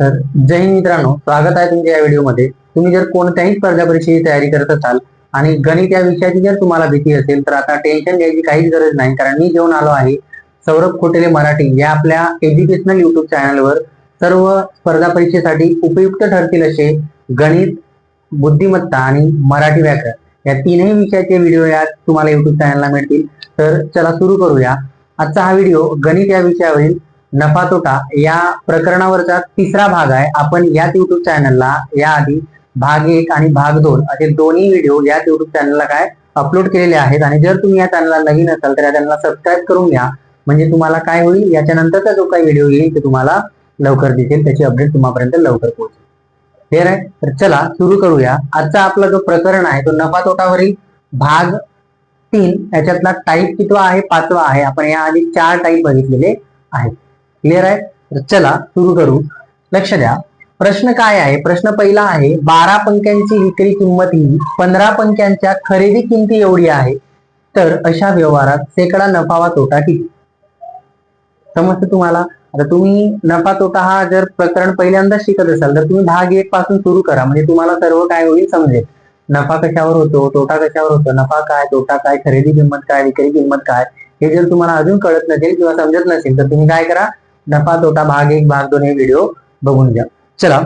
तर जय हिंद मित्रांनो स्वागत आहे तुमच्या या व्हिडिओमध्ये. तुम्ही जर कोणत्याही स्पर्धा परीक्षेची तयारी करत असाल आणि गणित या विषयाची जर तुम्हाला भीती असेल तर आता टेन्शन घ्यायची काहीच गरज नाही कारण मी घेऊन आलो आहे सौरभ खोटेले मराठी या आपल्या एज्युकेशनल युट्यूब चॅनलवर सर्व स्पर्धा परीक्षेसाठी उपयुक्त ठरतील असे गणित बुद्धिमत्ता आणि मराठी व्याकरण. या तीनही विषयाचे व्हिडिओ या तुम्हाला युट्यूब चॅनलला मिळतील. तर चला सुरू करूया. आजचा हा व्हिडिओ गणित या विषयावरील नफा तोटा या प्रकरणावरचा तिसरा भाग आहे. आपण याच युट्यूब चॅनलला याआधी भाग एक आणि भाग दोन असे दोन्ही व्हिडिओ याच युट्यूब चॅनलला काय अपलोड केलेले आहेत. आणि जर तुम्ही या चॅनलला नवीन असाल तर या चॅनलला सबस्क्राईब करून घ्या. म्हणजे तुम्हाला काय होईल? याच्यानंतरचा जो काही व्हिडिओ येईल ते तुम्हाला लवकर दिसेल. त्याची अपडेट तुम्हापर्यंत लवकर पोहोचेल. क्लिअर आहे? तर चला सुरू करूया. आजचा आपला जो प्रकरण आहे तो नफा तोटावरील भाग तीन याच्यातला टाईप कितवा आहे? पाचवा आहे. आपण याआधी चार टाईप बघितलेले आहेत. क्लिअर आहे? तर चला सुरू करू. लक्ष द्या. प्रश्न काय आहे? प्रश्न पहिला आहे बारा पंख्यांची विक्री किंमत ही पंधरा पंख्यांच्या खरेदी किमती एवढी आहे. तर अशा व्यवहारात शेकडा नफा वा तोटा किती? समजतं तुम्हाला? आता तुम्ही नफा तोटा हा जर प्रकरण पहिल्यांदा शिकत असाल तर तुम्ही भाग एक पासून सुरू करा. म्हणजे तुम्हाला सर्व काय होईल समजेल. नफा कशावर होतो? तोटा कशावर होतो? नफा काय? तोटा काय? खरेदी किंमत काय? विक्री किंमत काय? हे जर तुम्हाला अजून कळत नसेल किंवा समजत नसेल तर तुम्ही काय करा? नफा तोटा भाग एक भाग दोन हे व्हिडिओ बघून घ्या. चला.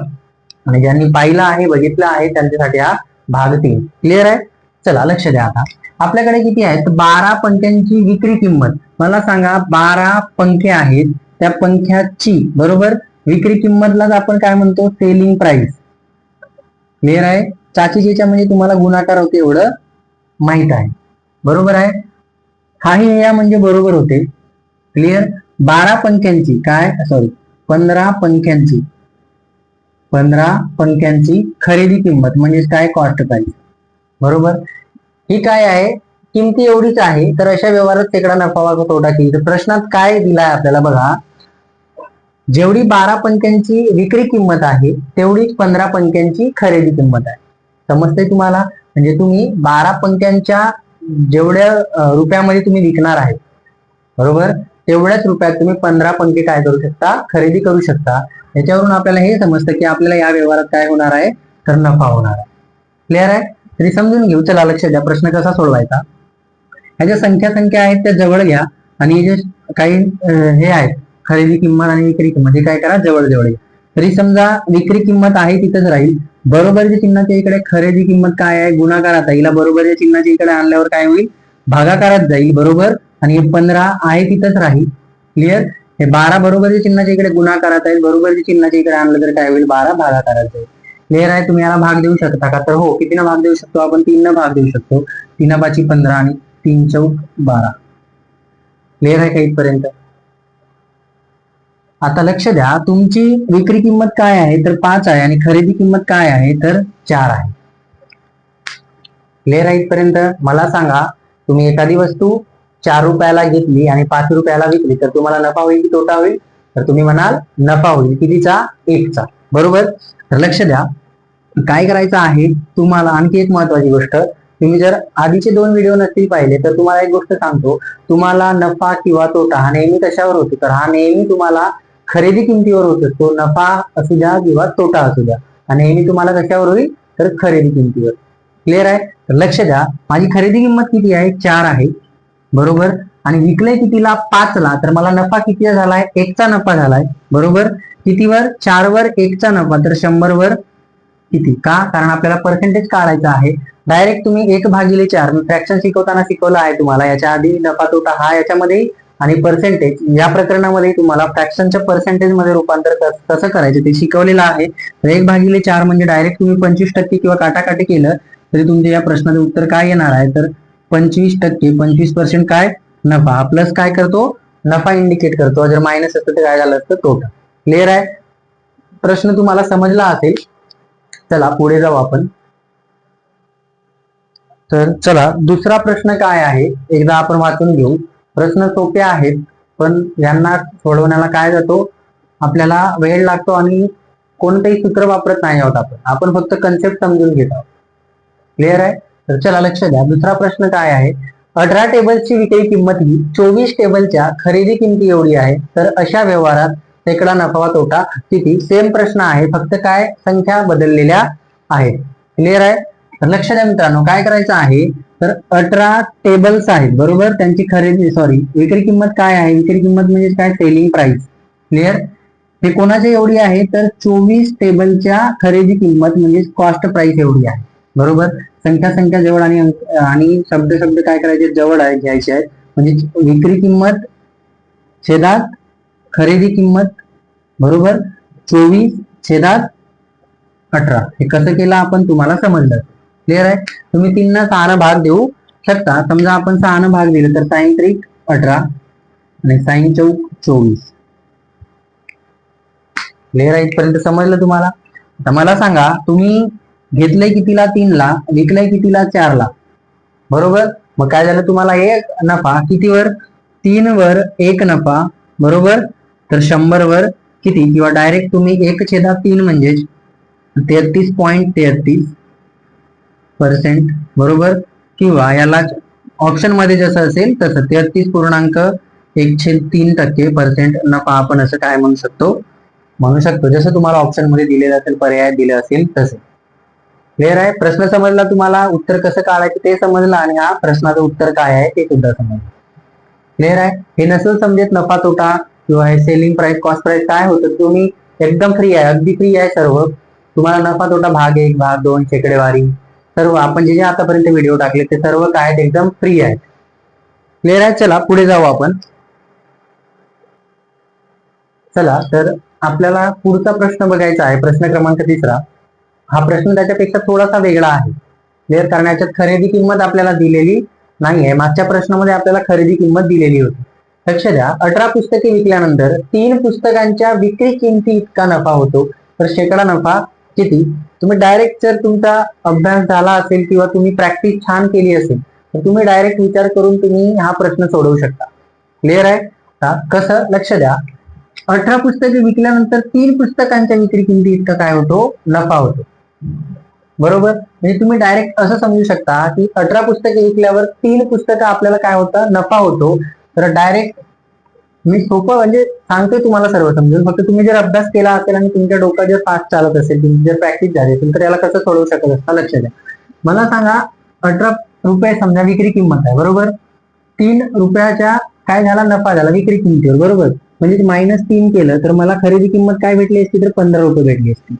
आणि ज्यांनी पाहिला आहे बघितला आहे त्यांच्यासाठी हा भाग तीन. क्लिअर आहे? चला लक्ष द्या आता. आपल्याकडे किती आहेत? बारा पंख्यांची विक्री किंमत. मला सांगा बारा पंखे आहेत त्या पंख्याची बरोबर? विक्री किंमतलाच आपण काय म्हणतो? सेलिंग प्राइस क्लिअर आहे? चाचीच्या म्हणजे तुम्हाला गुणाकार होते एवढं माहीत आहे. बरोबर आहे? हाही या म्हणजे बरोबर होते. क्लिअर बारा पंख्यांची काय? सॉरी पंधरा पंख्यांची. पंधरा पंख्यांची खरेदी किंमत म्हणजे काय? कॉस्ट प्राईस बरोबर? ही काय आहे? किमती एवढीच आहे तर अशा व्यवहारात तिकडा नफा वा तोटा केली. तर प्रश्नात काय दिलाय आपल्याला बघा? जेवढी बारा पंख्यांची विक्री किंमत आहे तेवढीच पंधरा पंख्यांची खरेदी किंमत आहे. समजते तुम्हाला? म्हणजे तुम्ही बारा पंख्यांच्या जेवढ्या रुपयामध्ये तुम्ही विकणार आहे. बरोबर? तेवढ्याच रुपयात तुम्ही पंधरा पंखे काय करू शकता? खरेदी करू शकता. याच्यावरून आपल्याला हे समजतं की आपल्याला या व्यवहारात काय होणार आहे? तर नफा होणार आहे. क्लिअर आहे? तरी समजून घेऊ. चला लक्ष द्या. प्रश्न कसा सोडवायचा? ह्या ज्या संख्या संख्या आहेत त्या जवळ घ्या. आणि जे काही हे आहेत खरेदी किंमत आणि विक्री किंमत हे काय करा? जवळ जवळ घ्या. तरी समजा विक्री किंमत आहे तिथंच राहील. बरोबरच्या चिन्हाच्या इकडे खरेदी किंमत काय आहे? गुणाकारात आहे. हिला बरोबरच्या चिन्हाच्या इकडे आणल्यावर काय होईल? भागाकारात जाईल. बरोबर? आणि हे पंधरा आहे तिथंच राहील. क्लिअर हे बारा बरोबरच्या चिन्हाच्या इकडे गुणाकारात आहे बरोबरच्या चिन्हाच्या इकडे आणलं तर काय होईल? बारा भागाकारात आहे क्लिअर आहे? तुम्ही याला भाग देऊ शकता का? तर हो कितीनं भाग देऊ शकतो? आपण तीन भाग देऊ शकतो. तीन पाची पंधरा आणि तीन चौक बारा. क्लिअर आहे का इथपर्यंत? आता लक्ष द्या. तुमची विक्री किंमत काय आहे? तर पाच आहे आणि खरेदी किंमत काय आहे? तर चार आहे. क्लिअर आहे इथपर्यंत? मला सांगा तुम्ही एखादी वस्तू चार रुपयाला घेतली आणि पाच रुपयाला विकली. तर तुम्हाला नफा होईल की तोटा होईल? तर तुम्ही म्हणाल नफा होईल. कितीचा? एकचा. बरोबर? तर लक्ष द्या. काय करायचं आहे? तुम्हाला आणखी एक महत्वाची गोष्ट तुम्ही जर आधीचे दोन व्हिडिओ नसतील पाहिले तर तुम्हाला एक गोष्ट सांगतो. तुम्हाला नफा किंवा तोटा हा नेहमी कशावर होतो? तर हा नेहमी तुम्हाला खरेदी किमतीवर होत. असतो नफा असू द्या किंवा तोटा असू द्या. हा नेहमी तुम्हाला कशावर होईल? तर खरेदी किमतीवर. क्लिअर आहे? तर लक्ष द्या. माझी खरेदी किंमत किती आहे? चार आहे. बरोबर? आणि विकले कितीला? पाचला. तर मला नफा किती झालाय? एकचा नफा झालाय. बरोबर? कितीवर? चारवर एकचा नफा. तर शंभर वर किती? का? कारण आपल्याला पर्सेंटेज काढायचा आहे. डायरेक्ट तुम्ही एक भागिले चार. फ्रॅक्शन शिकवताना शिकवलं आहे तुम्हाला. याच्या आधी नफा तोटा हा याच्यामध्ये आणि पर्सेंटेज या प्रकरणामध्ये तुम्हाला फ्रॅक्शनच्या पर्सेंटेजमध्ये रूपांतर कसं करायचं ते शिकवलेलं आहे. तर एक भागिले चार म्हणजे डायरेक्ट तुम्ही पंचवीस टक्के किंवा काटाकाटी केलं तरी तुमच्या या प्रश्नाचं उत्तर काय येणार आहे? तर पंचवीस टक्के. पंचवीस पर्सेंट काय? नफा. हा प्लस काय करतो? नफा इंडिकेट करतो. जर मायनस असतं तर काय झालं असतं? तोटा. क्लिअर आहे? प्रश्न तुम्हाला समजला असेल. चला पुढे जाऊ आपण. तर चला दुसरा प्रश्न काय आहे? एकदा आपण वाचून घेऊ. प्रश्न सोपे आहेत पण यांना सोडवण्याला काय जातो? आपल्याला वेळ लागतो आणि कोणतंही सूत्र वापरत नाही आहोत आपण. आपण फक्त कन्सेप्ट समजून घेत आहोत. क्लिअर आहे? तर चला लक्ष द्या. दुसरा प्रश्न काय आहे? अठरा टेबल्सची विक्री किंमत ही चोवीस टेबलच्या खरेदी किमती एवढी आहे. तर अशा व्यवहारात शेकडा नफा तोटा किती? सेम प्रश्न आहे. फक्त काय? संख्या बदललेल्या आहेत. क्लिअर आहे? तर लक्ष द्या मित्रांनो. काय करायचं आहे? तर अठरा टेबल्स आहेत. बरोबर? त्यांची खरेदी सॉरी विक्री किंमत काय आहे? विक्री किंमत म्हणजे काय? सेलिंग प्राइस क्लिअर हे कोणाची एवढी आहे? तर चोवीस टेबलच्या खरेदी किंमत म्हणजे कॉस्ट प्राइस एवढी आहे. बरोबर? संख्या संख्या जवळ आणि अंक- आणि शब्द शब्द काय करायचे? जवळ आहे घ्यायचे आहेत. म्हणजे विक्री किंमत छेदात खरेदी किंमत बरोबर? चोवीस छेदात अठरा. हे कसं केलं आपण? तुम्हाला समजलं. क्लिअर आहे? तुम्ही तीनना सहाना भाग देऊ शकता. समजा आपण सहाना भाग दिले तर साईन त्रिक अठरा आणि साईन चौक चोवीस. क्लिअर आहे? इथपर्यंत समजलं तुम्हाला? आता मला सांगा तुम्ही घेतलंय कितीला तीनला विकलंय कितीला चारला? बरोबर? मग काय झालं तुम्हाला? एक नफा कितीवर? तीन वर एक नफा बरोबर? तर शंभर वर किती? किंवा डायरेक्ट तुम्ही एक छेदा तीन म्हणजे तेहतीस पॉईंट तेहतीस पर्सेंट बरोबर? किंवा याला ऑप्शनमध्ये जसं असेल तसं तेहतीस पूर्णांक एकशे तीन टक्के पर्सेंट नफा आपण असं काय म्हणू शकतो? म्हणू शकतो. जसं तुम्हाला ऑप्शनमध्ये दिलेलं असेल पर्याय दिले असेल तसे. क्लिअर आहे? प्रश्न समजला तुम्हाला? उत्तर कसं काढायचं ते समजलं आणि हा प्रश्नाचं उत्तर काय आहे ते सुद्धा समजलं. क्लिअर आहे? हे नसेल समजेत नफा तोटा किंवा हे सेलिंग प्राइस कॉस्ट प्राइस काय होतं? तुम्ही एकदम फ्री आहे अगदी फ्री आहे सर्व. तुम्हाला नफा तोटा भाग एक भाग दोन शेकडेवारी सर्व. आपण जे जे आतापर्यंत व्हिडिओ टाकले ते सर्व काय आहेत? एकदम फ्री आहेत. क्लिअर आहे? चला पुढे जाऊ आपण. चला तर आपल्याला पुढचा प्रश्न बघायचा आहे. प्रश्न क्रमांक तिसरा. हा प्रश्न त्याच्यापेक्षा थोडासा वेगळा आहे. क्लिअर करण्याच्या खरेदी किंमत आपल्याला दिलेली नाही आहे मागच्या प्रश्नामध्ये आपल्याला खरेदी किंमत दिलेली होती. लक्ष द्या. अठरा पुस्तके विकल्यानंतर तीन पुस्तकांच्या विक्री किमती इतका नफा होतो. तर शेकडा नफा किती? तुम्ही डायरेक्ट जर तुमचा अभ्यास झाला असेल किंवा तुम्ही प्रॅक्टिस छान केली असेल तर तुम्ही डायरेक्ट विचार करून तुम्ही हा प्रश्न सोडवू शकता. क्लिअर आहे? का? कसं? लक्ष द्या. अठरा पुस्तके विकल्यानंतर तीन पुस्तकांच्या विक्री किमती इतका काय होतो? नफा होतो. बरोबर? म्हणजे तुम्ही डायरेक्ट असं समजू शकता की अठरा पुस्तके विकल्यावर तीन पुस्तकं आपल्याला काय होतं? नफा होतो. तर डायरेक्ट मी सोपं म्हणजे सांगतोय तुम्हाला सर्व समजून. फक्त तुम्ही जर अभ्यास केला असेल आणि तुमच्या डोकं जर फास्ट चालत असेल तुमची जर प्रॅक्टिस झाली असेल तर याला कसं सोडवू शकत असता? लक्ष द्या. मला सांगा अठरा रुपये समजा विक्री किंमत आहे बरोबर? तीन रुपयाच्या काय झाला? नफा झाला विक्री किंमतीवर बरोबर? म्हणजे मायनस तीन केलं तर मला खरेदी किंमत काय भेटली असती? तर पंधरा रुपये भेटली असती.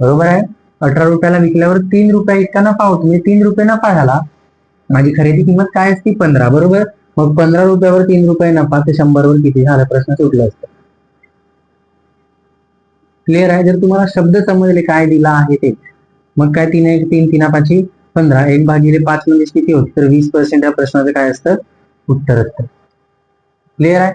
बरोबर आहे? अठरा रुपयाला विकल्यावर तीन रुपये इतका नफा होतो. म्हणजे तीन रुपये नफा झाला. माझी खरेदी किंमत काय असती? पंधरा बरोबर? मग पंधरा रुपयावर तीन रुपये नफा ते शंभरवर किती? झाला प्रश्न सुटला असतं. क्लिअर आहे? जर तुम्हाला शब्द समजले काय दिला आहे ते मग काय तीन एक तीन तीन पाचशे पंधरा एक भागिले पाच म्हणजे किती होत? तर वीस पर्सेंट या प्रश्नाचं काय असतं? उत्तर असतं. क्लिअर आहे?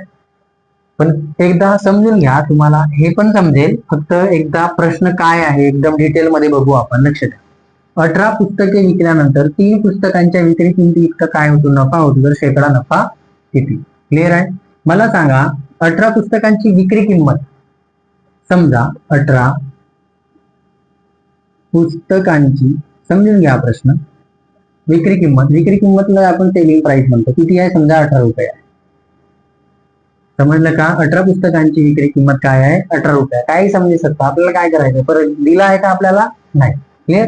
पण एकदा समजून घ्या तुम्हाला हे पण समजेल. फक्त एकदा प्रश्न काय आहे एकदम डिटेल मध्ये बघू आपण लक्ष द्या अठरा पुस्तके विकल्यानंतर तीन पुस्तकांच्या विक्री किमती इतका काय होतो नफा होतो तर शेकडा नफा किती? क्लिअर आहे? मला सांगा अठरा पुस्तकांची विक्री किंमत समजा अठरा पुस्तकांची समजून घ्या प्रश्न. विक्री किंमत विक्री किंमतला आपण सेलिंग प्राइस म्हणतो. किती आहे? समजा अठरा रुपये आहे. समजलं का? अठरा पुस्तकांची विक्री किंमत काय आहे? अठरा रुपये. काही समजू शकतं. आपल्याला काय करायचं परत दिला आहे का आपल्याला? नाही. क्लिअर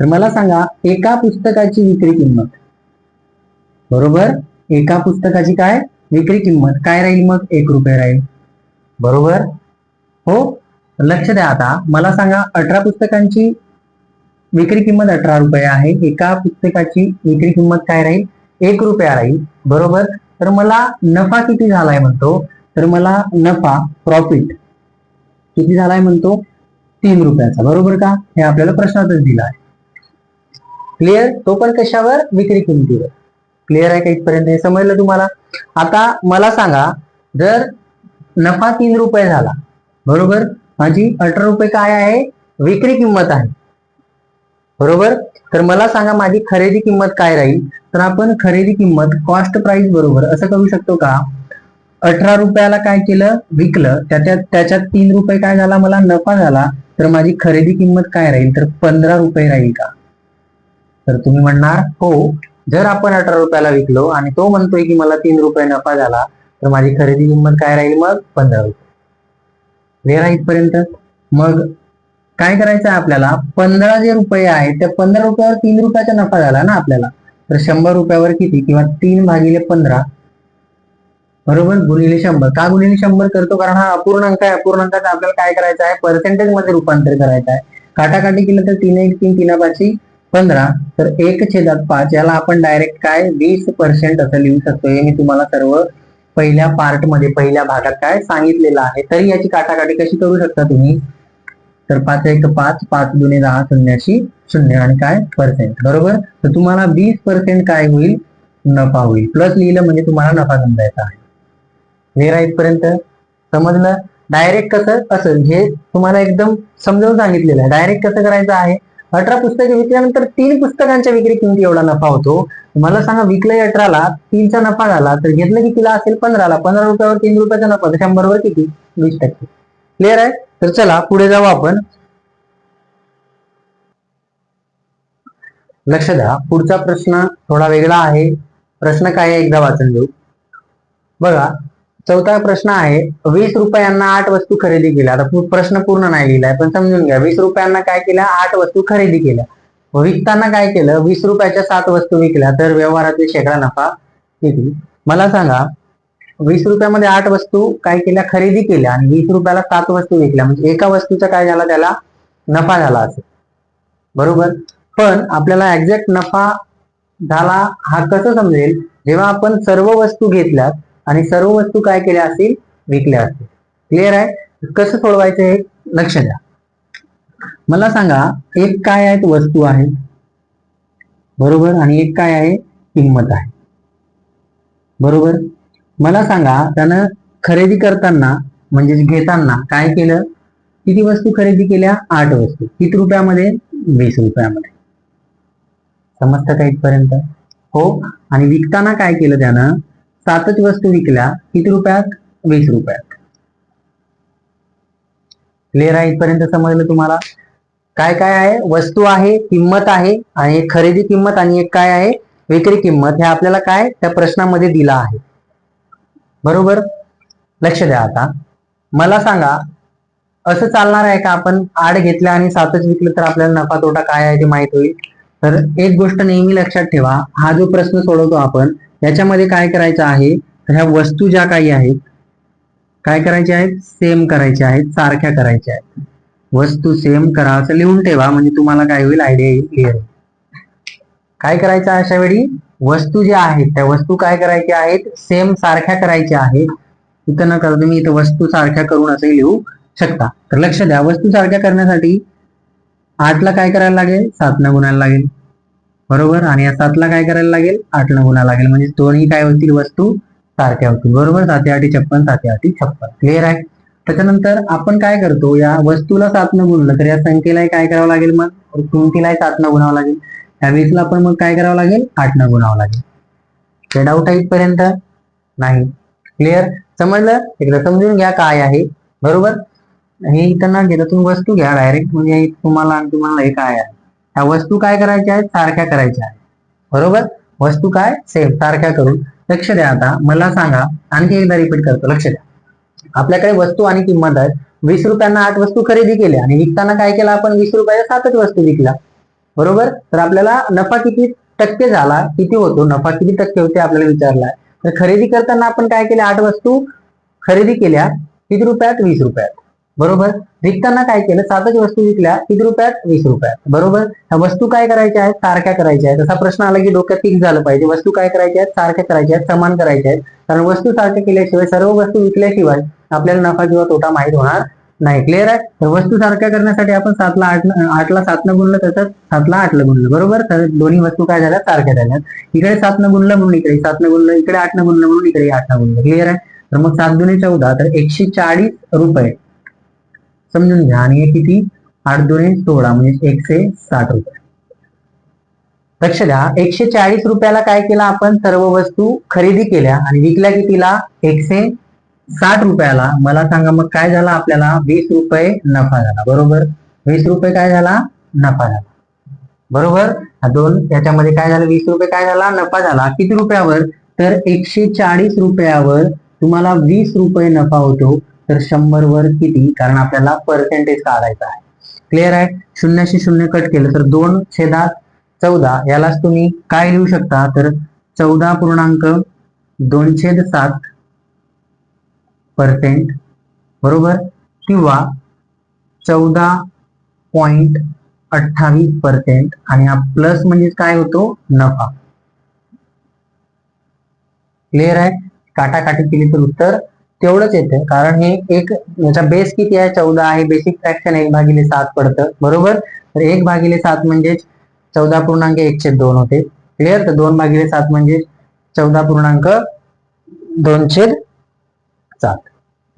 तर मला सांगा एका पुस्तकाची विक्री किंमत. बरोबर? एका पुस्तकाची काय? विक्री किंमत. काय राहील मग? एक रुपये राहील. बरोबर? हो? लक्ष द्या आता. मला सांगा अठरा पुस्तकांची विक्री किंमत अठरा रुपये आहे. एका पुस्तकाची विक्री किंमत काय राहील? एक रुपया राहील. बरोबर? तर मला नफा किती झालाय म्हणतो? तर मला नफा प्रॉफिट किती झालाय म्हणतो? तीन रुपयाचा. बरोबर का? हे आपल्याला प्रश्नातच दिला आहे. क्लिअर तो पण कशावर? विक्री किमतीवर. क्लिअर आहे का इथपर्यंत? हे समजलं तुम्हाला? आता मला सांगा जर नफा तीन रुपये झाला बरोबर? माझी अठरा रुपये काय आहे? विक्री किंमत आहे. बरोबर? तर मला सांगा माझी खरेदी किंमत काय राहील? तर आपण खरेदी किंमत कॉस्ट प्राइस बरोबर असं करू शकतो का? अठरा रुपयाला काय केलं? विकलं. त्याच्यात त्याच्यात तीन रुपये काय झाला? मला नफा झाला. तर माझी खरेदी किंमत काय राहील? तर पंधरा रुपये राहील का? तर तुम्ही म्हणणार हो. जर आपण अठरा रुपयाला विकलो आणि तो म्हणतोय की मला तीन रुपये नफा झाला तर माझी खरेदी किंमत काय राहील मग? पंधरा रुपये. वेळ आहे इथपर्यंत? मग काय करायचं आहे आपल्याला? पंधरा जे रुपये आहेत त्या पंधरा रुपयावर तीन रुपयाचा नफा झाला ना आपल्याला. तर शंभर रुपयावर किती? किंवा तीन भागिले पंधरा. बरोबर? गुणिले शंभर. का गुणिले शंभर करतो? कारण हा अपूर्णांक आहे. अपूर्णांकाचा आपल्याला काय करायचं आहे? पर्सेंटेजमध्ये रूपांतर करायचं आहे. काटाकाटी केलं तर तीन एक तीन तीन पाचशे पंधरा. तर एक छेदात पाच. याला आपण डायरेक्ट काय? वीस पर्सेंट असं लिहू शकतो हे मी तुम्हाला सर्व पहिल्या पार्टमध्ये पहिल्या भागात काय सांगितलेलं आहे. तरी याची काटाकाटी कशी करू शकता तुम्ही? तर पाच एक पाच पाच दुने दहा शून्याशी शून्य आणि काय? पर्सेंट बरोबर? तर तुम्हाला वीस पर्सेंट काय होईल? नफा होईल. प्लस लिहिलं म्हणजे तुम्हाला नफा समजायचा आहे. वेरा इथपर्यंत? समजलं? डायरेक्ट कसं? असं. हे तुम्हाला एकदम समजावून सांगितलेलं आहे. डायरेक्ट कसं करायचं आहे? अठरा पुस्तके विकल्यानंतर तीन पुस्तकांच्या विक्री किमती एवढा नफा होतो. मला सांगा विकलंय अठराला तीनचा नफा झाला तर घेतलं की तिला असेल? पंधराला. पंधरा रुपयावर तीन रुपयाचा नफा. तर शंभरवर किती? वीस टक्के. क्लिअर आहे? तर चला पुढे जाऊ आपण. लक्ष द्या. पुढचा प्रश्न थोडा वेगळा आहे. प्रश्न काय आहे एकदा वाचून घेऊ. बघा चौथा प्रश्न आहे वीस रुपयांना आठ वस्तू खरेदी केल्या. आता प्रश्न पूर्ण नाही लिहिलाय पण समजून घ्या. वीस रुपयांना काय केल्या आठ वस्तू खरेदी केल्या. विकताना काय केलं? वीस रुपयाच्या सात वस्तू विकल्या. तर व्यवहारातील शेकडा नफा किती? मला सांगा वीस रुपयामध्ये आठ वस्तू काय केल्या खरेदी केल्या आणि वीस रुपयाला सात वस्तू विकल्या. म्हणजे एका वस्तूचा काय झाला त्याला? नफा झाला असेल. बरोबर? पण आपल्याला एक्झॅक्ट नफा झाला हा कसं समजेल? जेव्हा आपण सर्व वस्तू घेतल्यात आणि सर्व वस्तू काय केल्या असतील? विकल्या असतील. क्लिअर आहे? कसं सोडवायचं हे? लक्ष द्या. मला सांगा एक काय आहेत वस्तू आहेत? बरोबर? आणि एक काय आहे? किंमत आहे. बरोबर? मला सांगा त्यानं खरेदी करताना म्हणजे घेताना काय केलं? किती वस्तू खरेदी केल्या? आठ वस्तू. किती रुपयामध्ये? वीस रुपयामध्ये. समजतं का इथपर्यंत? हो. आणि विकताना काय केलं त्यानं? सातच वस्तू विकल्या. किती रुपयात? वीस रुपयात. क्लिअर आहे इथपर्यंत समजलं तुम्हाला? काय काय आहे? वस्तू आहे किंमत आहे आणि एक खरेदी किंमत आणि एक काय आहे? विक्री किंमत. हे आपल्याला काय? त्या प्रश्नामध्ये दिला आहे. बरोबर? लक्ष द्या आता. मला सांगा असं चालणार आहे का आपण आड घेतल्या आणि सातच विकलं तर आपल्याला नफा तोटा काय आहे ते माहीत होईल? तर एक गोष्ट नेहमी लक्षात ठेवा हा जो प्रश्न सोडवतो आपण याच्यामध्ये काय करायचं आहे? तर ह्या वस्तू ज्या काही आहेत काय करायच्या आहेत? सेम करायच्या आहेत सारख्या करायच्या आहेत. वस्तू सेम करा असं लिहून ठेवा म्हणजे तुम्हाला काय होईल आयडिया येईल क्लिअर काय करायचं अशा वेळी वस्तू ज्या आहेत त्या वस्तू काय करायच्या आहेत? सेम सारख्या करायच्या आहेत. इथं न करता तुम्ही इथं वस्तू सारख्या करून असंही लिहू शकता. तर लक्ष द्या वस्तू सारख्या करण्यासाठी आठला काय करायला लागेल? सातनं गुणायला लागेल. बरोबर? आणि या सातला काय करायला लागेल? आठला गुणा लागेल. म्हणजे दोन्ही काय होतील? वस्तू सारख्या होतील. बरोबर? साते आठी छप्पन साते आठी छप्पन. क्लिअर आहे? त्याच्यानंतर आपण काय करतो? या वस्तूला सातनं गुणलं तर या संख्येलाही काय करावं लागेल मग? किमतीलाही सातनं गुणावं लागेल. ह्या वीसला पण मग काय करावं लागेल? आठ न गुणावं लागेल. ते डाऊट आहे इथपर्यंत? नाही. क्लिअर समजलं? एकदा समजून घ्या काय आहे. बरोबर? हे इथं ना घेता तुम्ही वस्तू घ्या डायरेक्ट म्हणजे तुम्हाला आणि तुम्हाला हे काय आहे. ह्या वस्तू काय करायच्या आहेत? सारख्या करायच्या आहेत. बरोबर? वस्तू काय? सेम सारख्या करून. लक्ष द्या आता. मला सांगा. आणखी एकदा रिपीट करतो. लक्ष द्या. आपल्याकडे वस्तू आणि किंमत आहे वीस रुपयांना आठ वस्तू खरेदी केल्या आणि विकताना काय केलं आपण? वीस रुपयाच्या सातच वस्तू विकल्या. बरोबर? तर आपल्याला नफा किती टक्के झाला किती होतो? नफा किती टक्के होते आपल्याला विचारलाय. तर खरेदी करताना आपण काय केलं? आठ वस्तू खरेदी केल्या किती रुपयात? वीस रुपयात. बरोबर? विकताना काय केलं? सातच वस्तू विकल्या किती रुपयात? वीस रुपयात. बरोबर? ह्या वस्तू काय करायच्या आहेत? सारख्या करायच्या आहेत. तसा प्रश्न आला की डोक्यात फिक्स झालं पाहिजे. वस्तू काय करायच्या आहेत? सारख्या करायच्या आहेत. समान करायच्या आहेत. कारण वस्तू सारख्या केल्याशिवाय सर्व वस्तू विकल्याशिवाय आपल्याला नफा किंवा तोटा माहीत होणार नाही क्लिअर आहे? तर वस्तू सारख्या करण्यासाठी आपण सातला आठ आठला सातनं गुणलं तसंच सातला आठला गुणलं बरोबर? तर दोन्ही वस्तू काय झाल्या? सारख्या झाल्यात इकडे सातनं गुणलं म्हणून इकडे सातनं गुणलं इकडे आठनं गुणलं म्हणून इकडे आठनं गुणलं. क्लिअर आहे? तर मग सात दोन्ही चौदा तर एकशे चाळीस रुपये. समजून घ्या. आणि हे किती? आठ दोन्ही सोळा म्हणजे एकशे साठ रुपये. लक्ष द्या. एकशे चाळीस रुपयाला काय केलं आपण? सर्व वस्तू खरेदी केल्या आणि विकल्या कितीला? एकशे साठ रुपयाला. मला सांगा मग काय झाला आपल्याला? वीस रुपये नफा झाला. बरोबर? वीस रुपये काय झाला? नफा झाला. बरोबर? दोन. याच्यामध्ये काय झालं? वीस रुपये काय झाला? नफा झाला. किती रुपयावर? तर एकशे चाळीस रुपयावर तुम्हाला वीस रुपये नफा होतो. तर शंभर वर किती? कारण आपल्याला पर्सेंटेज काढायचा आहे. क्लिअर आहे? शून्याशी शून्य कट केलं तर दोन छेदात चौदा. यालाच तुम्ही काय लिहू शकता? तर चौदा पूर्णांक दोन छेद सात पर्सेंट बरोबर? किंवा चौदा पॉइंट अठ्ठावीस पर्सेंट आणि हा प्लस म्हणजे काय होतो? नफा. क्लिअर आहे? काटाकाटी केली तर उत्तर तेवढंच येतं. कारण हे एक याचा बेस किती आहे? चौदा आहे. बेसिक फ्रॅक्शन एक भागिले सात पडतं. बरोबर? तर एक भागिले सात म्हणजे चौदा पूर्णांक एकशे दोन होते. क्लिअर तर दोन भागिले सात म्हणजे चौदा पूर्णांक दोनशे सात.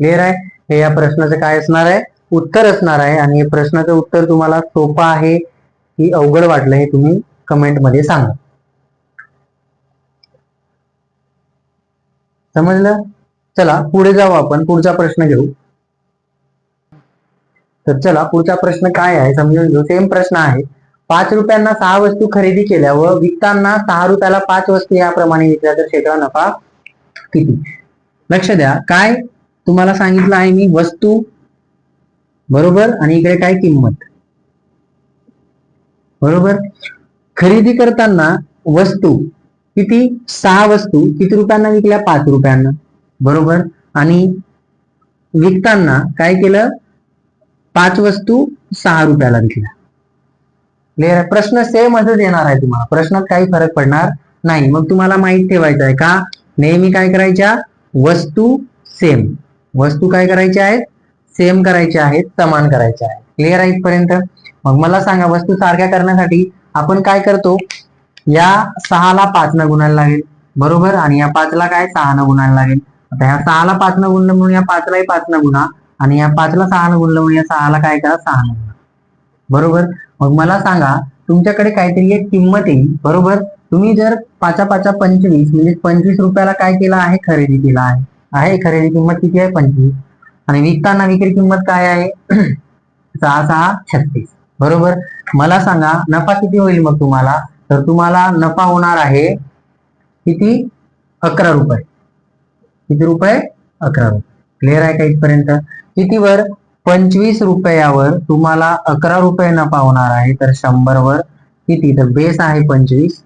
क्लिअर आहे? हे या प्रश्नाचं काय असणार आहे? उत्तर असणार आहे. आणि हे प्रश्नाचं उत्तर तुम्हाला सोपं आहे की अवघड वाटलं हे तुम्ही कमेंटमध्ये सांगा. समजलं? चला पुढे जाऊ आपण. पुढचा प्रश्न घेऊ. तर चला पुढचा प्रश्न काय आहे? समजून घेऊ. सेम प्रश्न आहे. पाच रुपयांना सहा वस्तू खरेदी केल्या व विकताना सहा रुपयाला पाच वस्तू याप्रमाणे विकल्या तर क्षेत्र नफा किती? लक्ष द्या. काय? तुम्हाला सांगितलं आहे मी वस्तू बरोबर? आणि इकडे काय किंमत? बरोबर? खरेदी करताना वस्तू किती? सहा वस्तू किती रुपयांना विकल्या? पाच रुपयांना. बरोबर? आणि विकताना काय केलं? पाच वस्तू सहा रुपयाला विकल्या. क्लिअर प्रश्न सेम असंच येणार आहे तुम्हाला. प्रश्नात काही फरक पडणार नाही. मग तुम्हाला माहीत ठेवायचं आहे का? नेहमी काय करायच्या? वस्तू सेम वस्तू काय करायच्या आहेत? सेम करायच्या आहेत समान करायच्या आहेत. क्लिअर आहे इथपर्यंत? मग मला सांगा वस्तू सारख्या करण्यासाठी आपण काय करतो? या सहाला पाच न गुणायला लागेल. बरोबर? आणि या पाचला काय? सहा न गुणायला लागेल. आता ह्या सहाला पाच न गुणलं म्हणून या पाचलाही पाच न गुणा. आणि या पाचला सहा न गुणलं म्हणून या सहाला काय करा? सहा न गुणा. बरोबर? मग मला सांगा तुमच्याकडे काहीतरी एक किंमत येईल. बरोबर? तुम्ही जर पाचा पाचा पंचवीस म्हणजे पंचवीस रुपयाला काय केलं आहे? खरेदी केला आहे. आहे खरेदी किंमत किती आहे? पंचवीस. आणि विकताना विक्री किंमत काय आहे? सहा सहा छत्तीस. बरोबर? मला सांगा नफा किती होईल मग तुम्हाला? तर तुम्हाला नफा होणार आहे किती? अकरा रुपये. किती रुपये? अकरा रुपये. क्लिअर आहे का इथपर्यंत? कितीवर? पंचवीस रुपयावर तुम्हाला अकरा रुपये नफा होणार आहे. तर शंभर वर किती? तर बेस आहे पंचवीस.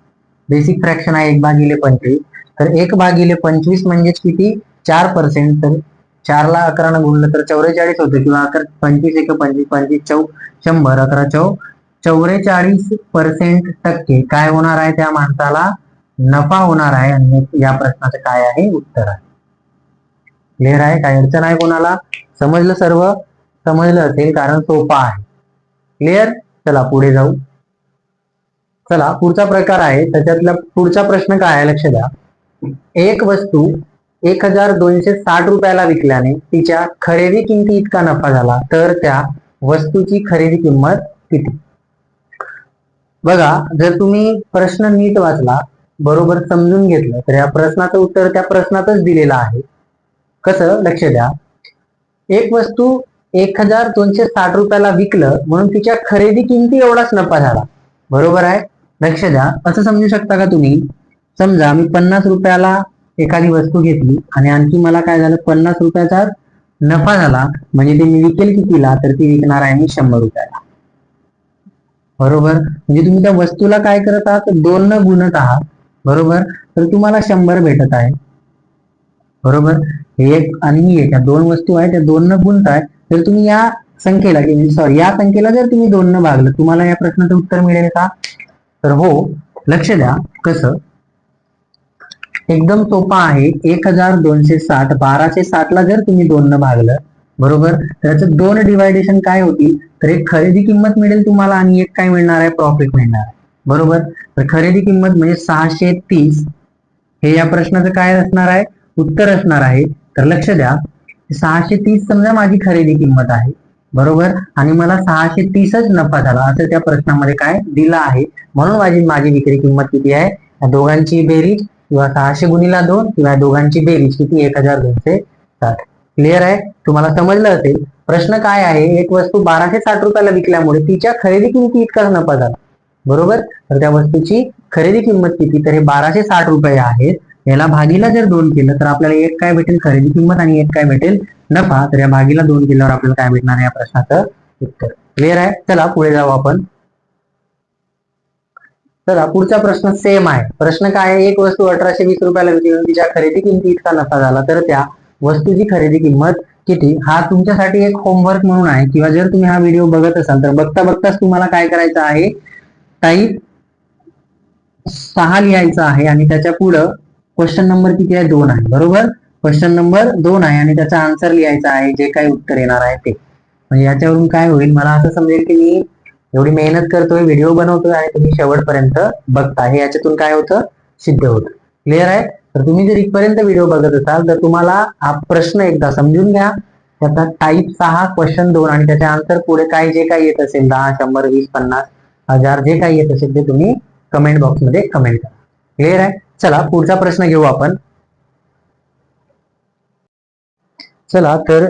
बेसिक फ्रॅक्शन आहे एक भागिले पंचवीस. तर एक भागिले पंचवीस म्हणजेच किती? चार पर्सेंट तर चारला अकरानं गुणलं तर चौवेचाळीस होतं किंवा अकरा पंचवीस एक पंचवीस पंचवीस चौ शंभर अकरा चौ चौवेचाळीस पर्सेंट टक्के काय होणार आहे त्या माणसाला? नफा होणार आहे आणि या प्रश्नाचं काय आहे? उत्तर आहे. क्लिअर आहे? काय अडचण आहे कोणाला? समजलं सर्व? समजलं असेल कारण सोपा आहे. क्लिअर चला पुढे जाऊ. चला पुढचा प्रकार आहे. त्याच्यातला पुढचा प्रश्न काय आहे? लक्ष द्या. एक वस्तू एक हजार दोनशे साठ रुपयाला विकल्याने तिच्या खरेदी किमती इतका नफा झाला तर त्या वस्तूची खरेदी किंमत किती? बघा जर तुम्ही प्रश्न नीट वाचला बरोबर समजून घेतलं तर या प्रश्नाचं उत्तर त्या प्रश्नातच दिलेलं आहे. कसं? लक्ष द्या. एक वस्तू एक हजार दोनशे साठ रुपयाला विकलं म्हणून तिच्या खरेदी किमती एवढाच नफा झाला. बरोबर आहे? लक्ष द्या. असं समजू शकता का तुम्ही? समजा मी पन्नास रुपयाला एखादी वस्तू घेतली आणि आणखी मला काय झालं पन्नास रुपयाचा नफा झाला म्हणजे ते मी विकेल कितीला तर ती विकणार आहे मी शंभर रुपयाला. बरोबर? म्हणजे तुम्ही त्या वस्तूला काय करत आहात? दोन न गुणत आहात. बरोबर? तर तुम्हाला शंभर भेटत आहे. बरोबर? हे एक आणि ही एक दोन वस्तू आहेत त्या दोन न गुणताय तर तुम्ही या संख्येला सॉरी म्हणजे या संख्येला जर तुम्ही दोन न भागलं तुम्हाला या प्रश्नाचं उत्तर मिळेल का? तर हो लक्ष द्या. कसं? एकदम सोपा आहे. एक हजार दोनशे साठ बाराशे साठ ला जर तुम्ही दोन न भागलं बरोबर? त्याचं दोन डिवायडेशन काय होतील? तर एक खरेदी किंमत मिळेल तुम्हाला आणि एक काय मिळणार आहे? प्रॉफिट मिळणार आहे. बरोबर? तर खरेदी किंमत म्हणजे सहाशे तीस. हे या प्रश्नाचं काय असणार आहे? उत्तर असणार आहे. तर लक्ष द्या. सहाशे तीस समजा माझी खरेदी किंमत आहे. बरोबर? आणि मला सहाशे तीसच नफा झाला. असं त्या प्रश्नामध्ये काय? दिलं आहे. म्हणून माझी माझी विक्री किंमत किती आहे? दोघांची बेरीज किंवा सहाशे गुणीला दोन किंवा दोघांची बेरीज किती? एक हजार दोनशे साठ. क्लिअर आहे? तुम्हाला समजलं असेल? प्रश्न काय आहे? एक वस्तू बाराशे साठ रुपयाला विकल्यामुळे तिच्या खरेदी किमती इतकाच नफा झाला बरोबर? तर त्या वस्तूची खरेदी किंमत किती? तर हे बाराशे साठ रुपये आहेत. याला भागीला जर दोन केलं तर आपल्याला एक काय भेटेल? खरेदी किंमत आणि एक काय भेटेल? नफा. तर या भागीला दोन केल्यावर आपल्याला काय भेटणार या प्रश्नाचं उत्तर. क्लिअर आहे? चला पुढे जाऊ आपण. चला पुढचा प्रश्न सेम आहे. प्रश्न काय आहे? एक वस्तू अठराशे वीस रुपयाला विकली तिच्या खरेदी किमती इतका नफा झाला तर त्या वस्तूची खरेदी किंमत किती? हा तुमच्यासाठी एक होमवर्क म्हणून आहे. किंवा जर तुम्ही हा व्हिडिओ बघत असाल तर बघता बघताच तुम्हाला काय करायचं आहे? टाईप सहा लिहायचं आहे आणि त्याच्या पुढं क्वेश्चन नंबर किती आहे? दोन आहे. बरोबर? क्वेश्चन नंबर दोन आहे आणि त्याचा आन्सर लिहायचा आहे. जे काही उत्तर येणार आहे ते. म्हणजे याच्यावरून काय होईल? मला असं समजेल की मी एवढी मेहनत करतोय व्हिडिओ बनवतोय आणि तुम्ही शेवटपर्यंत बघता. हे याच्यातून काय होतं? सिद्ध होतं. क्लिअर आहे? तर तुम्ही जर इथपर्यंत व्हिडिओ बघत असाल तर तुम्हाला हा प्रश्न एकदा समजून घ्या. त्याचा टाईप सहा क्वेश्चन दोन आणि त्याचे आन्सर पुढे काय जे काही येत असेल दहा शंभर वीस पन्नास हजार जे काही येत असेल ते तुम्ही कमेंट बॉक्समध्ये कमेंट करा. क्लिअर आहे? चला पुढचा प्रश्न घेऊ आपण. चला तर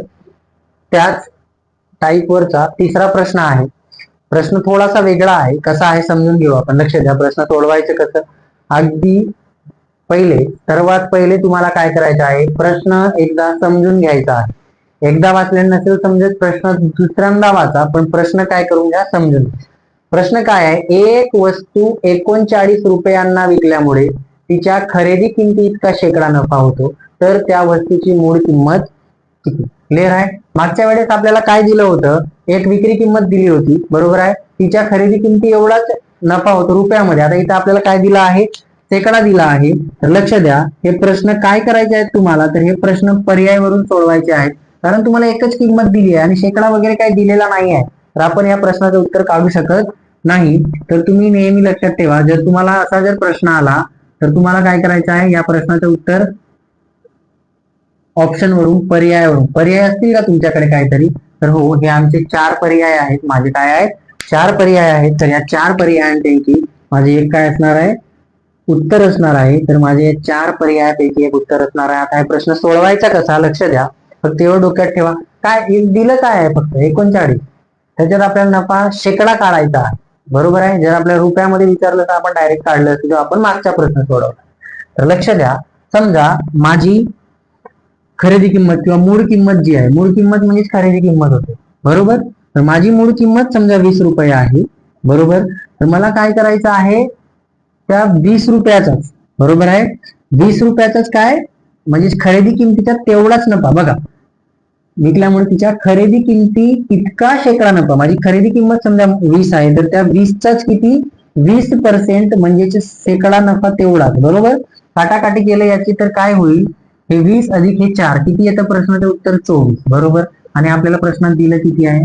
त्याच टाईप वरचा तिसरा प्रश्न आहे. प्रश्न थोडासा वेगळा आहे कसा आहे समजून घेऊ आपण. लक्ष द्या प्रश्न सोडवायचं कसं? अगदी पहिले सर्वात पहिले तुम्हाला काय करायचं आहे? प्रश्न एकदा समजून घ्यायचा आहे. एकदा वाचले नसेल समजत प्रश्न दुसऱ्यांदा वाचा पण प्रश्न काय करून घ्या? समजून घ्या. प्रश्न काय आहे? एक वस्तू एकोणचाळीस रुपयांना विकल्यामुळे तिच्या खरेदी किमती इतका शेकडा नफा होतो तर त्या वस्तूची मूळ किंमत किती? क्लिअर आहे? मागच्या वेळेस आपल्याला काय दिलं होतं? एक विक्री किंमत दिली होती. बरोबर आहे? तिच्या खरेदी किमती एवढाच नफा होतो रुपयामध्ये. आता इथं आपल्याला काय दिलं आहे? शेकडा दिला आहे. तर लक्ष द्या. हे प्रश्न काय करायचे आहेत तुम्हाला? तर हे प्रश्न पर्यायवरून सोडवायचे आहेत. कारण तुम्हाला एकच किंमत दिली आहे आणि शेकडा वगैरे काही दिलेला नाही आहे. तर आपण या प्रश्नाचं उत्तर काढू शकत नाही. तर तुम्ही नेहमी लक्षात ठेवा. जर तुम्हाला असा जर प्रश्न आला तर तुम्हाला काय करायचं आहे? या प्रश्नाचं उत्तर ऑप्शन वरून पर्यायावरून पर्याय असतील का तुमच्याकडे काहीतरी? तर हो हे आमचे चार पर्याय आहेत. माझे काय आहेत? चार पर्याय आहेत. तर या चार पर्यायांपैकी माझे एक काय असणार आहे? उत्तर असणार आहे. तर माझे चार पर्यायापैकी एक उत्तर असणार आहे. आता प्रश्न सोडवायचा कसा? लक्ष द्या. फक्त एवढं डोक्यात ठेवा. काय? एक दिलं काय आहे फक्त? एकोणचाळीस. त्याच्यात आपल्याला नफा शेकडा काढायचा बरोबर आहे? जर आपल्या रुपयामध्ये विचारलं तर आपण डायरेक्ट काढलं. असतो किंवा आपण मागचा प्रश्न सोडवला. तर लक्ष द्या. समजा माझी खरेदी किंमत किंवा मूळ किंमत जी आहे मूळ किंमत म्हणजेच खरेदी किंमत होते. बरोबर? तर माझी मूळ किंमत समजा वीस रुपये आहे बरोबर? तर मला काय करायचं आहे? त्या वीस रुपयाचाच बरोबर आहे? वीस रुपयाचाच काय? म्हणजे खरेदी किमतीचा तेवढाच नफा. बघा विकल्यामुळे तिच्या खरेदी किमती इतका शेकडा नफा. माझी खरेदी किंमत समजा वीस आहे तर त्या वीसचाच किती? वीस पर्सेंट म्हणजे शेकडा नफा तेवढाच बरोबर? काटाकाटी केलं याची तर काय होईल? हे वीस अधिक हे चार. किती येतं प्रश्नाचं उत्तर? चोवीस. बरोबर? आणि आपल्याला प्रश्नात दिलं किती आहे?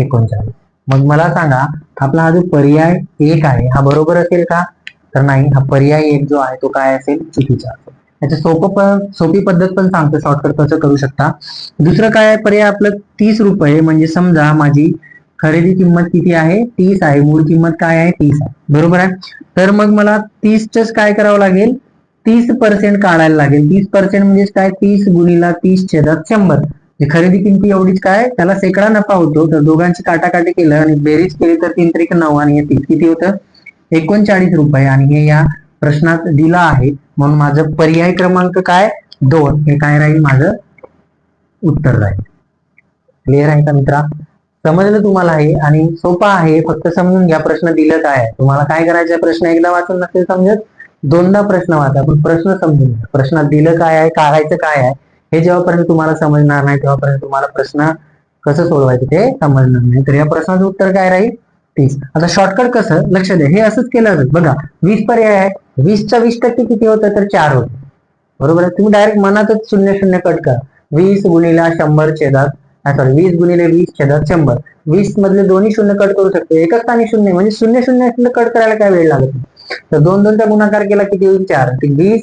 एकोणचाळीस. मग मला सांगा आपला हा जो पर्याय एक आहे हा बरोबर असेल का? तर नाही हा पर्याय एक जो आहे तो काय असेल? चुकीचा असेल. याचं सोपं प- सोपी पद्धत पण सांगतो शॉर्टकट कसं करू शकता. दुसरं काय आहे? पर्याय आपलं तीस रुपये म्हणजे समजा माझी खरेदी किंमत किती आहे? तीस आहे. मूळ किंमत काय आहे? तीस आहे. बरोबर आहे? तर मग मला तीसच काय करावं लागेल? तीस पर्सेंट काढायला लागेल. तीस पर्सेंट म्हणजे काय? तीस गुणीला तीस छेदात शंभर. म्हणजे खरेदी किमती एवढीच काय? त्याला शेकडा नफा होतो. तर दोघांची काटाकाटी केलं आणि बेरीज केली तर तीन त्रिक नऊ आणि तीस. किती होतं? एकोणचाळीस रुपये. आणि हे या प्रश्नात दिला आहे. म्हणून माझं पर्याय क्रमांक काय? दोन. हे काय राहील? माझं उत्तर राहील. क्लिअर आहे का मित्रा? समजलं तुम्हाला हे? आणि सोपा आहे. फक्त समजून घ्या. प्रश्न दिलं काय आहे? तुम्हाला काय करायचं प्रश्न एकदा वाचून नसेल समजत? दोनदा प्रश्न वाचा पण प्रश्न समजून घ्या प्रश्नात दिलं काय आहे काढायचं काय आहे हे जेव्हापर्यंत तुम्हाला समजणार नाही तेव्हापर्यंत तुम्हाला प्रश्न कसं सोडवायचं ते समजणार नाही. तर या प्रश्नाचं उत्तर काय राहील? तीस. आता शॉर्टकट कसं? लक्ष द्या. हे असंच केलं जातं. बघा वीस पर्याय आहे वीसच्या वीस टक्के किती होतं? तर चार होत. बरोबर आहे? तुम्ही डायरेक्ट मनातच शून्य शून्य कट करा. वीस गुणिला शंभर छेदात. सॉरी वीस गुणिले वीस छेदात शंभर. वीस मधले दोन्ही शून्य कट करू शकतो. एकच आणि शून्य म्हणजे शून्य शून्य शून्य कट करायला काय वेळ लागत नाही. तर दोन दोनचा गुणाकार केला किती होईल? चार. ते वीस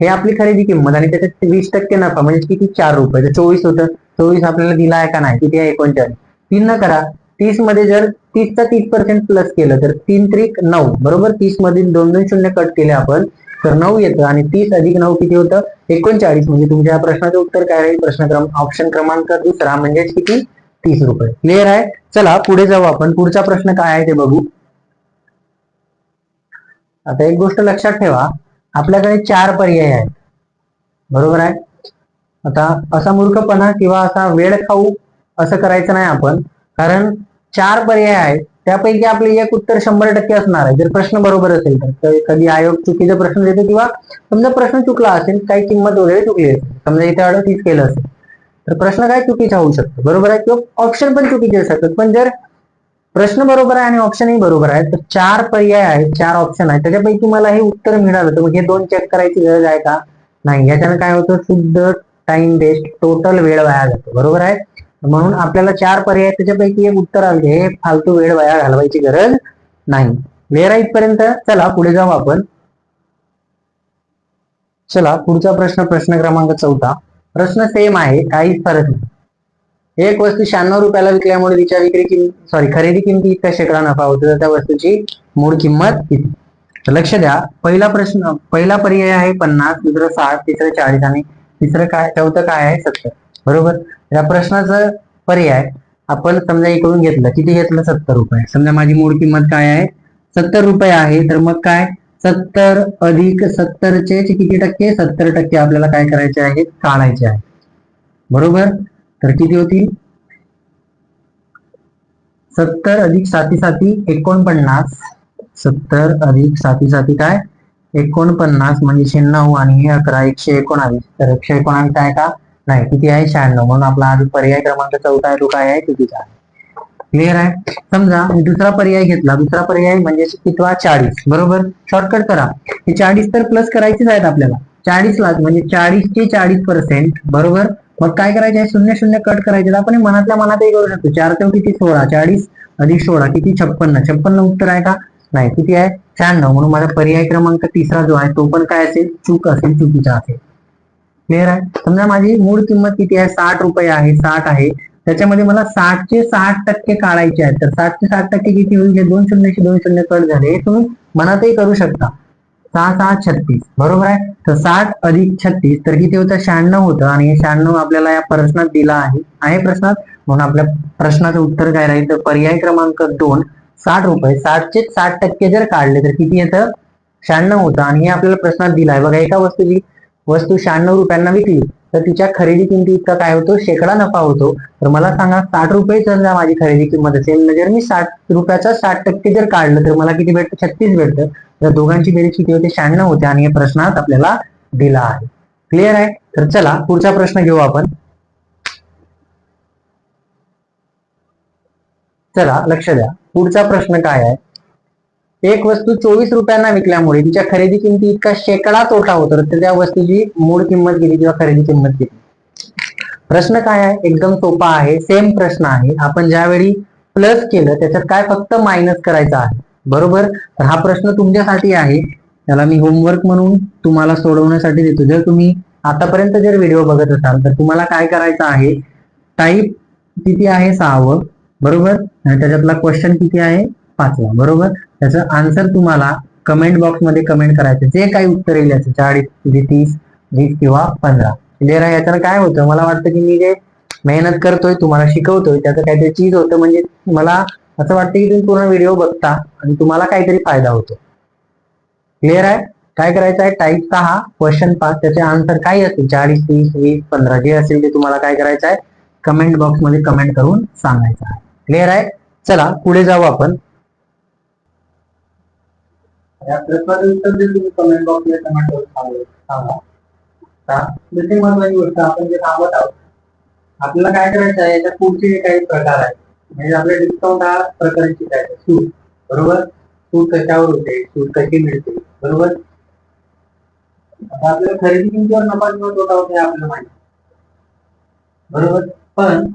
हे आपली खरेदी किंमत आणि त्याच्यात वीस टक्के नफा म्हणजे किती? चार रुपये. तर चोवीस होतं. चोवीस आपल्याला दिला आहे का नाही? किती आहे? एकोणचाळीस. तीन न करा. तीसमध्ये जर तीसचा तीस पर्सेंट प्लस केलं तर तीन त्रिक नऊ. बरोबर? तीस मधील दोन दोन शून्य कट केले आपण तर नऊ येतं. आणि तीस अधिक नऊ किती होतं? एकोणचाळीस. म्हणजे तुमच्या प्रश्नाचं उत्तर काय राहील प्रश्न क्रम ऑप्शन क्रमांक दुसरा म्हणजेच किती? तीस रुपये. क्लिअर आहे? चला पुढे जाऊ आपण. पुढचा प्रश्न काय आहे ते बघू. आता एक गोष्ट लक्षात ठेवा आपल्याकडे चार पर्याय आहेत. बरोबर आहे? आता असा मूर्खपणा किंवा असा वेळ खाऊ असं करायचं नाही आपण. कारण चार पर्याय आहेत त्यापैकी आपले एक उत्तर शंभर टक्के असणार आहे. जर प्रश्न बरोबर असेल तर. कधी आयोग चुकीचा प्रश्न देतो किंवा समजा प्रश्न चुकला असेल काही किंमत वगैरे चुकली असेल. समजा इथे अडतीस केलं असेल. तर प्रश्न काय चुकीचा होऊ शकतो? बरोबर आहे? किंवा ऑप्शन पण चुकीचे असतात. पण जर प्रश्न बरोबर आहे आणि ऑप्शनही बरोबर आहे. तर चार पर्याय आहेत चार ऑप्शन आहेत. त्याच्यापैकी मला हे उत्तर मिळालं. तर मग हे दोन चेक करायची गरज आहे का? नाही. याच्यानं काय होतं? शुद्ध टाइम वेस्ट टोटल वेळ वाया जातो. बरोबर आहे? म्हणून आपल्याला चार पर्याय त्याच्यापैकी एक उत्तर आले हे फालतू वेळ वाया घालवायची गरज नाही. वेळ आहे इथपर्यंत. चला पुढे जाऊ आपण. चला पुढचा प्रश्न प्रश्न क्रमांक चौथा. प्रश्न सेम आहे. काहीच फरक नाही. एक वस्तू शहाण्णव रुपयाला विकल्यामुळे तिच्या विक्री किंमत सॉरी खरेदी किमती इतका शेकडा नफा होतो. तर त्या वस्तूची मूळ किंमत किती? तर लक्ष द्या. पहिला प्रश्न पहिला पर्याय आहे पन्नास दुसरं साठ तिसरं चाळीस आणि तिसरं काय चौथं काय आहे सत्तर. बरोबर? या प्रश्नाचं पर्याय आपण समजा इकडून घेतलं. किती घेतलं? सत्तर रुपये. समजा माझी मूळ किंमत काय आहे? सत्तर रुपये आहे. तर मग काय? सत्तर अधिक सत्तरचे किती टक्के? सत्तर टक्के आपल्याला काय करायचे आहे? काढायचे आहे. बरोबर? तर किती होतील सत्तर अधिक साती साती एकोणपन्नास. सत्तर अधिक साती साती काय? एकोणपन्नास म्हणजे शहाण्णव आणि हे अकरा एकशे एकोणावीस. तर एकशे एकोणावीस आहे का? नाही किती आहे? शहाण्णव. म्हणून आपला आज पर्याय क्रमांक चौथा आहे तो काय आहे? चुकीचा आहे? क्लिअर आहे? समजा मी दुसरा पर्याय घेतला. दुसरा पर्याय म्हणजे कितवा? चाळीस. बरोबर? शॉर्टकट करा. हे चाळीस तर प्लस करायचेच आहेत आपल्याला. चाळीस लाख म्हणजे चाळीसचे चाळीस पर्सेंट बरोबर? मग काय करायचे? आहे शून्य शून्य कट करायचे आपण मनातल्या मनातही करू शकतो. चार चौ किती सोळा चाळीस अधिक सोळा किती? छप्पन्न. छप्पन्न उत्तर आहे का? नाही. किती आहे? शहाण्णव. म्हणून माझा पर्याय क्रमांक तिसरा जो आहे तो पण काय असेल? चूक असेल चुकीचा असेल. क्लिअर आहे? समजा माझी मूळ किंमत किती आहे? साठ रुपये आहे. साठ आहे. त्याच्यामध्ये मला साठचे साठ टक्के काढायचे आहेत. तर साठचे साठ टक्के किती होईल? हे दोन शून्यचे दोन शून्य कट झाले हे तुम्ही मनातही करू शकता. सहा सहा छत्तीस बरोबर आहे? तर साठ अधिक छत्तीस तर किती होतं? शहाण्णव होतं. आणि हे शहाण्णव आपल्याला या प्रश्नात दिला आहे. आहे प्रश्नात? म्हणून आपल्या प्रश्नाचं उत्तर काय राहील? तर पर्याय क्रमांक दोन साठ रुपये. साठचे साठ टक्के जर काढले तर किती येतं? शहाण्णव होतं. आणि हे आपल्याला प्रश्नात दिला आहे. बघा एका वस्तूची वस्तू शहाण्णव रुपयांना विकली तर तिच्या खरेदी किमती इतका काय होतो? शेकडा नफा होतो. तर मला सांगा साठ रुपये जर माझी खरेदी किंमत असेल जर मी साठ रुपयाचा साठ टक्के जर काढलं तर मला किती भेटतं? छत्तीस भेटतं. या दोघांची बेरीज किती होते? शहाण्णव होते आणि या प्रश्नात आपल्याला दिला आहे. क्लिअर आहे? तर चला पुढचा प्रश्न घेऊ आपण. चला लक्ष द्या. पुढचा प्रश्न काय आहे? एक वस्तू चोवीस रुपयांना विकल्यामुळे तिच्या खरेदी किमती इतका शेकडा तोटा होतो. तर त्या वस्तूची मूळ किंमत गेली किंवा खरेदी किंमत गेली प्रश्न काय आहे? एकदम सोपा आहे. सेम प्रश्न आहे. आपण ज्यावेळी प्लस केलं त्याच्यात काय फक्त मायनस करायचं आहे? बरोबर? तर हा प्रश्न तुमच्यासाठी आहे. त्याला मी होमवर्क म्हणून तुम्हाला सोडवण्यासाठी देतो. जर तुम्ही आतापर्यंत जर व्हिडिओ बघत असाल तर तुम्हाला काय करायचं आहे? टाईप किती आहे? सहावं. बरोबर? आणि त्याच्यातला क्वेश्चन किती आहे? पाचवा. बरोबर? त्याचं आन्सर तुम्हाला कमेंट बॉक्समध्ये कमेंट करायचं. जे काही उत्तर येईल याचं. चाळीस किती तीस वीस किंवा पंधरा. क्लिअर आहे? याच्यानं काय होतं? मला वाटतं की मी जे मेहनत करतोय तुम्हाला शिकवतोय त्याचं काहीतरी चीज होतं. म्हणजे मला असं वाटतं की तुम्ही पूर्ण व्हिडिओ बघता आणि तुम्हाला काहीतरी फायदा होतो. क्लिअर आहे? काय करायचं आहे? टाईप सहा क्वेश्चन पाच त्याचे आन्सर काय असेल चाळीस तीस वीस पंधरा जे असेल ते तुम्हाला काय करायचं आहे? कमेंट बॉक्समध्ये कमेंट करून सांगायचं आहे. क्लिअर आहे? चला पुढे जाऊ आपण. या कमेंट बॉक्समध्ये कमेंट करून सांगा दुसरी महत्वाची गोष्ट आपण जे थांबत आहोत आपल्याला काय करायचं आहे? याच्या पुढचे काही प्रकार आहेत म्हणजे आपले डिस्काउंट हा प्रकार शिकायचा सूट. बरोबर? सूट कशावर होते? सूट कशी मिळते? बरोबर? आता आपल्याला खरेदी किमतीवर नफा किंवा तोटा होते हे आपल्याला माहिती बरोबर? पण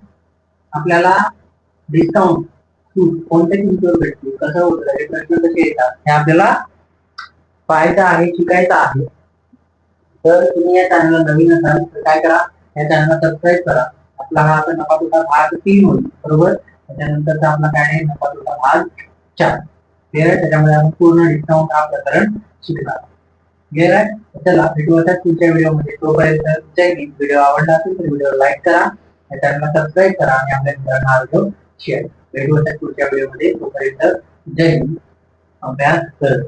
आपल्याला डिस्काउंट सूट कोणत्या किमतीवर भेटते? कसं होतं? हे प्रश्न कसे येतात? हे आपल्याला पाहायचं आहे शिकायचं आहे. तर तुम्ही या चॅनलला नवीन असाल तर काय करा? या चॅनलला सबस्क्राईब करा. आपला हा आता नफा तोटा भाग तीन होईल. बरोबर? त्याच्यानंतर आपला काय आहे नफा तोटा भाग चार. क्लिअर आहे? त्याच्यामध्ये आपण पूर्ण डिस्काउंट हा प्रकरण शिकणार क्लिअर आहे? चला भेटू आता पुढच्या व्हिडिओमध्ये. तोपर्यंत जय व्हिडिओ आवडला असेल तर व्हिडिओ लाईक करा. या चॅनलला सबस्क्राईब करा आणि आपल्या मित्रांना हा व्हिडिओ शेअर भेटू आता पुढच्या व्हिडिओमध्ये. तोपर्यंत जय हिंद. अभ्यास करत